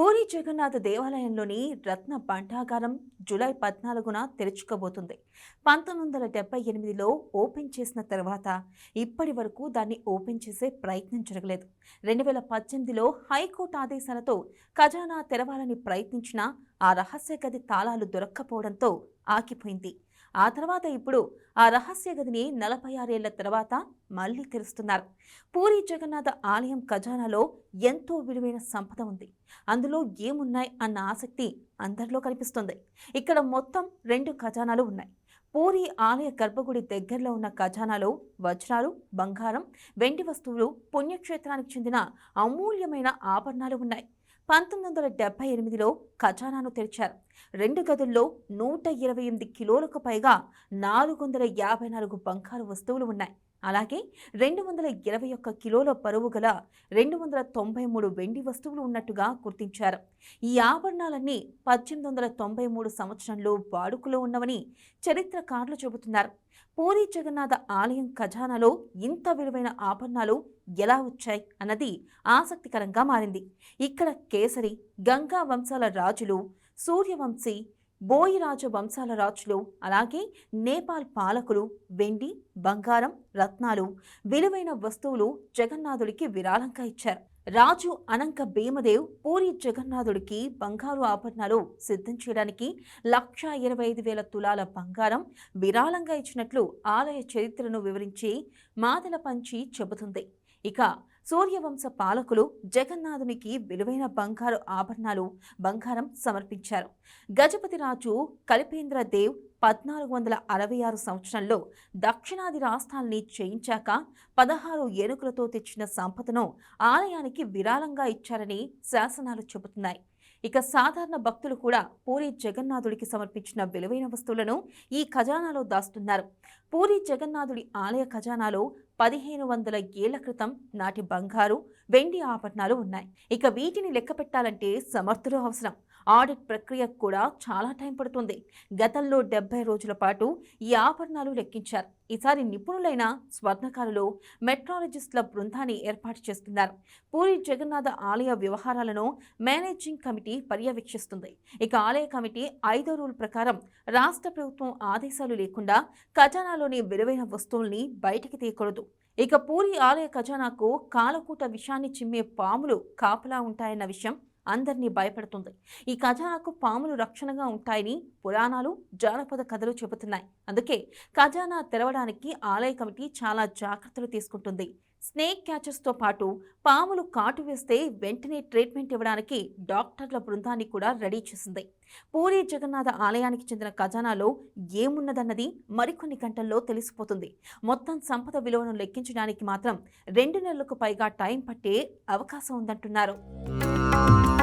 పూరి జగన్నాథ దేవాలయంలోని రత్న భండాగారం జూలై పద్నాలుగున తెరుచుకోబోతుంది. పంతొమ్మిది వందల డెబ్బై ఎనిమిదిలో ఓపెన్ చేసిన తర్వాత ఇప్పటి వరకు దాన్ని ఓపెన్ చేసే ప్రయత్నం జరగలేదు. రెండు వేల పద్దెనిమిదిలో హైకోర్టు ఆదేశాలతో ఖజానా తెరవాలని ప్రయత్నించినా ఆ రహస్య గది తాళాలు దొరక్కపోవడంతో ఆగిపోయింది. ఆ తర్వాత ఇప్పుడు ఆ రహస్య గదిని నలభై ఆరేళ్ళ తర్వాత మళ్ళీ తెరుస్తున్నారు. పూరి జగన్నాథ ఆలయం ఖజానాలో ఎంతో విలువైన సంపద ఉంది. అందులో ఏమున్నాయి అన్న ఆసక్తి అందరిలో కనిపిస్తుంది. ఇక్కడ మొత్తం రెండు ఖజానాలు ఉన్నాయి. పూరి ఆలయ గర్భగుడి దగ్గరలో ఉన్న ఖజానాలో వజ్రాలు బంగారం వెండి వస్తువులు పుణ్యక్షేత్రానికి చెందిన అమూల్యమైన ఆభరణాలు ఉన్నాయి. పంతొమ్మిది వందల డెబ్బై ఎనిమిదిలో ఖజానాను తెరిచారు. రెండు గదుల్లో నూట ఇరవై ఎనిమిది కిలోలకు పైగా నాలుగు వందల యాభై నాలుగు బంగారు వస్తువులు ఉన్నాయి. అలాగే రెండు వందల ఇరవై ఒక్క కిలోల పరువు గల రెండు వందల తొంభై మూడు వెండి వస్తువులు ఉన్నట్టుగా గుర్తించారు. ఈ ఆభరణాలన్నీ పద్దెనిమిది వందల తొంభై మూడు సంవత్సరంలో వాడుకలో ఉన్నవని చరిత్రకారులు చెబుతున్నారు. పూరి జగన్నాథ ఆలయం ఖజానాలో ఇంత విలువైన ఆభరణాలు ఎలా వచ్చాయి అన్నది ఆసక్తికరంగా మారింది. ఇక్కడ కేసరి గంగా వంశాల రాజులు సూర్యవంశీ బోయిరాజు వంశాల రాజులు అలాగే నేపాల్ పాలకులు వెండి బంగారం రత్నాలు విలువైన వస్తువులు జగన్నాథుడికి విరాళంగా ఇచ్చారు. రాజు అనంక భీమదేవ్ పూరి జగన్నాథుడికి బంగారు ఆభరణాలు సిద్ధం చేయడానికి లక్ష ఇరవై ఐదు వేల తులాల బంగారం విరాళంగా ఇచ్చినట్లు ఆలయ చరిత్రను వివరించి మాదల పంచి చెబుతుంది. ఇక సూర్యవంశ పాలకులు జగన్నాథునికి విలువైన బంగారు ఆభరణాలు బంగారం సమర్పించారు. గజపతి రాజు కలిపేంద్ర దేవ్ పద్నాలుగు వందల అరవై ఆరు సంవత్సరంలో దక్షిణాది రాష్ట్రాల్ని చేయించాక పదహారు ఏనుగులతో తెచ్చిన సంపదను ఆలయానికి విరాళంగా ఇచ్చారని శాసనాలు చెబుతున్నాయి. ఇక సాధారణ భక్తులు కూడా పూరి జగన్నాథుడికి సమర్పించిన విలువైన వస్తువులను ఈ ఖజానాలో దాస్తున్నారు. పూరి జగన్నాథుడి ఆలయ ఖజానాలో పదిహేను వందల ఏళ్ళ క్రితం నాటి బంగారు వెండి ఆభరణాలు ఉన్నాయి. ఇక వీటిని లెక్క పెట్టాలంటే సమర్థులు అవసరం. ఆడిట్ ప్రక్రియ కూడా చాలా టైం పడుతుంది. గతంలో డెబ్బై రోజుల పాటు ఈ ఆభరణాలు లెక్కించారు. ఈసారి నిపుణులైన స్వర్ణకారులు మెట్రాలజిస్టుల బృందాన్ని ఏర్పాటు చేస్తున్నారు. పూరి జగన్నాథ ఆలయ వ్యవహారాలను మేనేజింగ్ కమిటీ పర్యవేక్షిస్తుంది. ఇక ఆలయ కమిటీ ఐదో రూల్ ప్రకారం రాష్ట్ర ప్రభుత్వం ఆదేశాలు లేకుండా ఖజానాలోని విలువైన వస్తువుల్ని బయటికి తీయకూడదు. ఇక పూరి ఆలయ ఖజానాకు కాలకూట విషాన్ని చిమ్మే పాములు కాపలా ఉంటాయన్న విషయం అందరినీ భయపెడుతుంది. ఈ ఖజానాకు పాములు రక్షణగా ఉంటాయని పురాణాలు జానపద కథలు చెబుతున్నాయి. అందుకే ఖజానా తెరవడానికి ఆలయ కమిటీ చాలా జాగ్రత్తలు తీసుకుంటుంది. స్నేక్ క్యాచర్స్తో పాటు పాములు కాటు వేస్తే వెంటనే ట్రీట్మెంట్ ఇవ్వడానికి డాక్టర్ల బృందాన్ని కూడా రెడీ చేసింది. పూరి జగన్నాథ ఆలయానికి చెందిన ఖజానాలో ఏమున్నదన్నది మరికొన్ని గంటల్లో తెలిసిపోతుంది. మొత్తం సంపద విలువను లెక్కించడానికి మాత్రం రెండు నెలలకు పైగా టైం పట్టే అవకాశం ఉందంటున్నారు. thank you